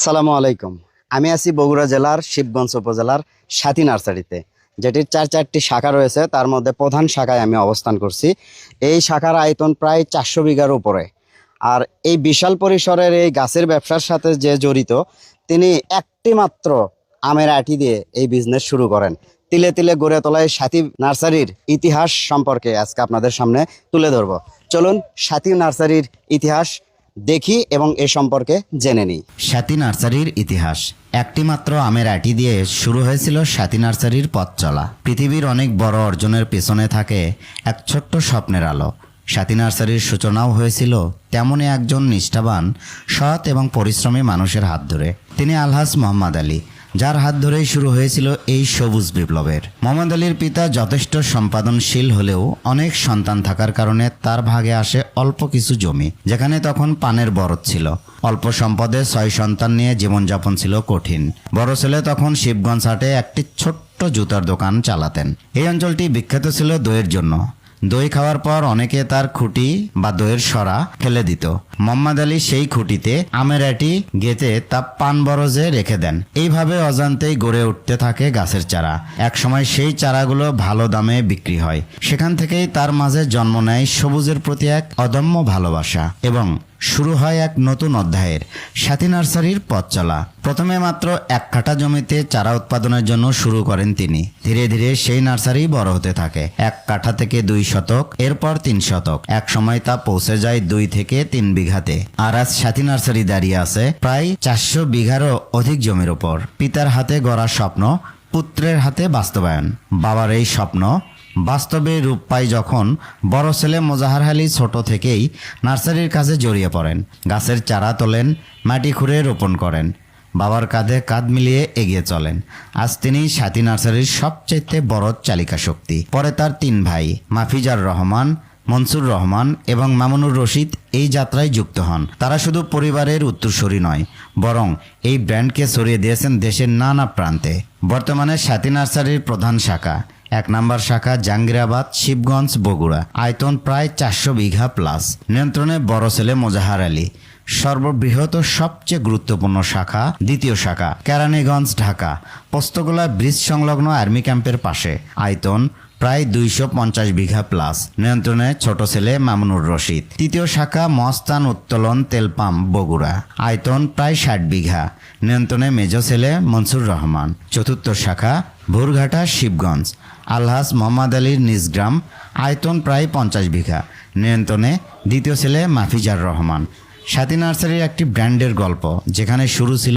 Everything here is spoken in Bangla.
আসসালামু আলাইকুম। আমি আছি বগুড়া জেলার শিবগঞ্জ উপজেলার সাথী নার্সারিতে, যেটির চার চারটি শাখা রয়েছে, তার মধ্যে প্রধান শাখায় আমি অবস্থান করছি। এই শাখার আয়তন প্রায় চারশো বিঘার উপরে। আর এই বিশাল পরিসরের এই গাছের ব্যবসার সাথে যে জড়িত, তিনি একটি মাত্র আমের আটি দিয়ে এই বিজনেস শুরু করেন। তিলে তিলে গড়ে তোলা এই সাথী নার্সারির ইতিহাস সম্পর্কে আজকে আপনাদের সামনে তুলে ধরব। চলুন সাথী নার্সারির ইতিহাস দেখি এবং এ সম্পর্কে জেনে নিই। স্বাতি নার্সারির ইতিহাস। একটি মাত্র আমের আটি দিয়ে শুরু হয়েছিল স্বাতি নার্সারির পথ চলা। পৃথিবীর অনেক বড় অর্জনের পেছনে থাকে এক ছোট্ট স্বপ্নের আলো। স্বাতি নার্সারির সূচনাও হয়েছিল তেমনই একজন নিষ্ঠাবান, সৎ এবং পরিশ্রমী মানুষের হাত ধরে। তিনি আলহাস মোহাম্মদ আলী। যার হাত ধরেই শুরু হয়েছিল এই সবুজ বিপ্লবের। মোহাম্মদ আলীর পিতা যথেষ্ট সম্পাদনশীল হলেও অনেক সন্তান থাকার কারণে তার ভাগে আসে অল্প কিছু জমি, যেখানে তখন পানের বরত ছিল। অল্প সম্পদে ছয় সন্তান নিয়ে জীবনযাপন ছিল কঠিন। বড় ছেলে তখন শিবগঞ্জ হাটে একটি ছোট্ট জুতার দোকান চালাতেন। এই অঞ্চলটি বিখ্যাত ছিল দইয়ের জন্য। দই খাওয়ার পর অনেকে তার খুঁটি বা দইয়ের সরা ফেলে দিত। মোহাম্মদ আলী সেই খুঁটিতে আমের আটি গেঁথে তা পান বরজে রেখে দেন। এইভাবে অজান্তেই গড়ে উঠতে থাকে গাছের চারা। একসময় সেই চারাগুলো ভালো দামে বিক্রি হয়। সেখান থেকেই তার মাঝে জন্ম নেয় সবুজের প্রতি এক অদম্য ভালোবাসা এবং শুরু হয় এক নতুন অধ্যায়ের। সাথী নার্সারির পথ চলা। প্রথমে মাত্র এক কাঠা জমিতে চারা উৎপাদনের জন্য শুরু করেন তিনি। ধীরে ধীরে সেই নার্সারি বড় হতে থাকে। এক কাঠা থেকে দুই শতক, এরপর তিন শতক। এক সময় তা পৌঁছে যায় দুই থেকে তিন বিঘাতে। আর আজ সাথী নার্সারি দাঁড়িয়ে আছে প্রায় চারশো বিঘারও অধিক জমির ওপর। পিতার হাতে গড়া স্বপ্ন, পুত্রের হাতে বাস্তবায়ন। বাবার এই স্বপ্ন বাস্তবে রূপ পায় যখন বড় ছেলে মোজাহার আলী ছোট থেকেই নার্সারির কাজে জড়িয়ে পড়েন, গাছের চারা তোলেন, মাটি খুঁড়ে রোপণ করেন, বাবার কাঁধে কাঁধ মিলিয়ে এগিয়ে চলেন। আজ তিনি সাথী নার্সারির সবচেয়ে বড় চালিকা শক্তি। পরে তার তিন ভাই, মাফিজার রহমান, মনসুর রহমান এবং মামুনুর রশিদ এই যাত্রায় যুক্ত হন। তারা শুধু পরিবারের উত্তরসূরি নয়, বরং এই ব্র্যান্ডকে ছড়িয়ে দিয়েছেন দেশের নানা প্রান্তে। বর্তমানে সাথী নার্সারির প্রধান শাখা এক নম্বর শাখা জাঙ্গিরাবাদ শিবগঞ্জ, বগুড়া। আয়তন প্রায় চারশো বিঘা প্লাস নিয়ন্ত্রণে বড় ছেলে মোজাহার আলী। সর্ববৃহৎ সবচেয়ে গুরুত্বপূর্ণ শাখা দ্বিতীয় শাখা, কেরানীগঞ্জ, ঢাকা। পোস্তগোলা ব্রিজ সংলগ্ন আর্মি ক্যাম্পের পাশে। আয়তন প্রায় দুইশো পঞ্চাশ বিঘা প্লাস নিয়ন্ত্রণে ছোট ছেলে মামুনুর রশিদ। তৃতীয় শাখা মস্তান উত্তোলন তেল পাম্প বগুড়া। আয়তন প্রায় ষাট বিঘা। নিয়ন্ত্রণে মেজ ছেলে মনসুর রহমান। চতুর্থ শাখা ভোরঘাটা, শিবগঞ্জ। আলহাস মোহাম্মদ আলীর নিজ গ্রাম, আয়তন প্রায় পঞ্চাশ বিঘা। নিয়ন্ত্রণে দ্বিতীয় ছেলে মাফিজার রহমান। সাথী নার্সারির একটি ব্র্যান্ডের গল্প, যেখানে শুরু ছিল